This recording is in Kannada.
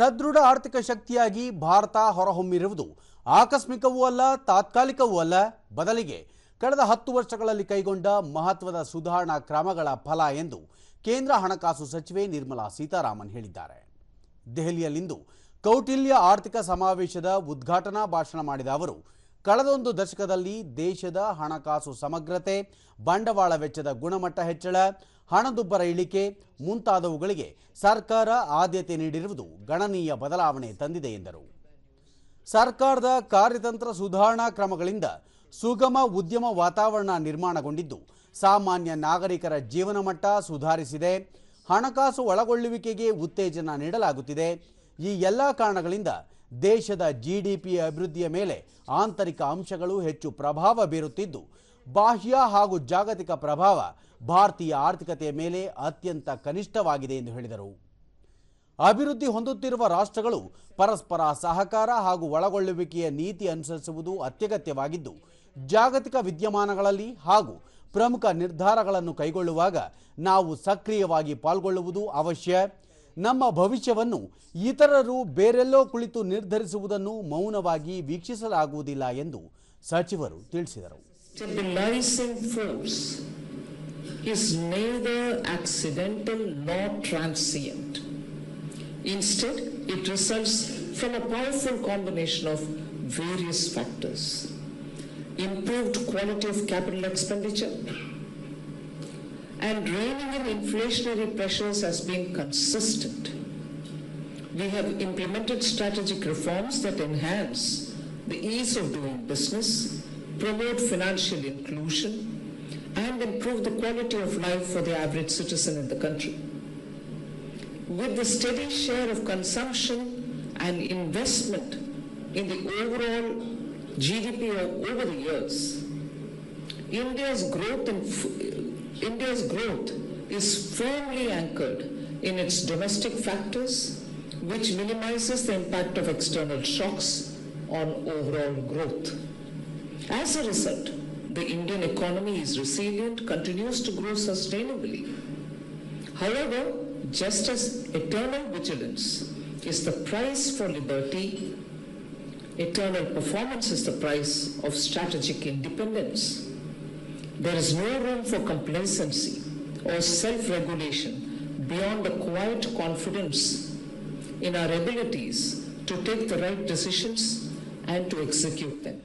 ಸದೃಢ ಆರ್ಥಿಕ ಶಕ್ತಿಯಾಗಿ ಭಾರತ ಹೊರಹೊಮ್ಮಿರುವುದು ಆಕಸ್ಮಿಕವೂ ಅಲ್ಲ, ತಾತ್ಕಾಲಿಕವೂ ಅಲ್ಲ. ಬದಲಿಗೆ ಕಳೆದ ಹತ್ತು ವರ್ಷಗಳಲ್ಲಿ ಕೈಗೊಂಡ ಮಹತ್ವದ ಸುಧಾರಣಾ ಕ್ರಮಗಳ ಫಲ ಎಂದು ಕೇಂದ್ರ ಹಣಕಾಸು ಸಚಿವೆ ನಿರ್ಮಲಾ ಸೀತಾರಾಮನ್ ಹೇಳಿದ್ದಾರೆ. ದೆಹಲಿಯಲ್ಲಿಂದು ಕೌಟಿಲ್ಯ ಆರ್ಥಿಕ ಸಮಾವೇಶದ ಉದ್ಘಾಟನಾ ಭಾಷಣ ಮಾಡಿದ ಅವರು ಕಳೆದೊಂದು ದಶಕದಲ್ಲಿ ದೇಶದ ಹಣಕಾಸು ಸಮಗ್ರತೆ, ಬಂಡವಾಳ ವೆಚ್ಚದ ಗುಣಮಟ್ಟ ಹೆಚ್ಚಳ, ಹಣದುಬ್ಬರ ಇಳಿಕೆ ಮುಂತಾದವುಗಳಿಗೆ ಸರ್ಕಾರ ಆದ್ಯತೆ ನೀಡಿರುವುದು ಗಣನೀಯ ಬದಲಾವಣೆ ತಂದಿದೆ ಎಂದರು. ಸರ್ಕಾರದ ಕಾರ್ಯತಂತ್ರ ಸುಧಾರಣಾ ಕ್ರಮಗಳಿಂದ ಸುಗಮ ಉದ್ಯಮ ವಾತಾವರಣ ನಿರ್ಮಾಣಗೊಂಡಿದ್ದು, ಸಾಮಾನ್ಯ ನಾಗರಿಕರ ಜೀವನ ಮಟ್ಟ ಸುಧಾರಿಸಿದೆ, ಹಣಕಾಸು ಒಳಗೊಳ್ಳುವಿಕೆಗೆ ಉತ್ತೇಜನ ನೀಡಲಾಗುತ್ತಿದೆ. ಈ ಎಲ್ಲ ಕಾರಣಗಳಿಂದ ದೇಶದ ಜಿಡಿಪಿ ಅಭಿವೃದ್ಧಿಯ ಮೇಲೆ ಆಂತರಿಕ ಅಂಶಗಳು ಹೆಚ್ಚು ಪ್ರಭಾವ ಬೀರುತ್ತಿದ್ದು, ಬಾಹ್ಯ ಹಾಗೂ ಜಾಗತಿಕ ಪ್ರಭಾವ ಭಾರತೀಯ ಆರ್ಥಿಕತೆಯ ಮೇಲೆ ಅತ್ಯಂತ ಕನಿಷ್ಠವಾಗಿದೆ ಎಂದು ಹೇಳಿದರು. ಅಭಿವೃದ್ಧಿ ಹೊಂದುತ್ತಿರುವ ರಾಷ್ಟ್ರಗಳು ಪರಸ್ಪರ ಸಹಕಾರ ಹಾಗೂ ಒಳಗೊಳ್ಳುವಿಕೆಯ ನೀತಿ ಅನುಸರಿಸುವುದು ಅತ್ಯಗತ್ಯವಾಗಿದ್ದು, ಜಾಗತಿಕ ವಿದ್ಯಮಾನಗಳಲ್ಲಿ ಹಾಗೂ ಪ್ರಮುಖ ನಿರ್ಧಾರಗಳನ್ನು ಕೈಗೊಳ್ಳುವಾಗ ನಾವು ಸಕ್ರಿಯವಾಗಿ ಪಾಲ್ಗೊಳ್ಳುವುದು ಅವಶ್ಯ. ನಮ್ಮ ಭವಿಷ್ಯವನ್ನು ಇತರರು ಬೇರೆಲ್ಲೋ ಕುಳಿತು ನಿರ್ಧರಿಸುವುದನ್ನು ಮೌನವಾಗಿ ವೀಕ್ಷಿಸಲಾಗುವುದಿಲ್ಲ ಎಂದು ಸಚಿವರು ತಿಳಿಸಿದರು is neither accidental nor transient. Instead, it results from a powerful combination of various factors. Improved quality of capital expenditure and reining in inflationary pressures has been consistent. We have implemented strategic reforms that enhance the ease of doing business, promote financial inclusion, and improve the quality of life for the average citizen in the country. With the steady share of consumption and investment in the overall GDP over the years, India's growth in India's growth is firmly anchored in its domestic factors, which minimizes the impact of external shocks on overall growth. As a result, the Indian economy is resilient, continues to grow sustainably. However, just as eternal vigilance is the price for liberty, eternal performance is the price of strategic independence. There is no room for complacency or self regulation beyond a quiet confidence in our abilities to take the right decisions and to execute them.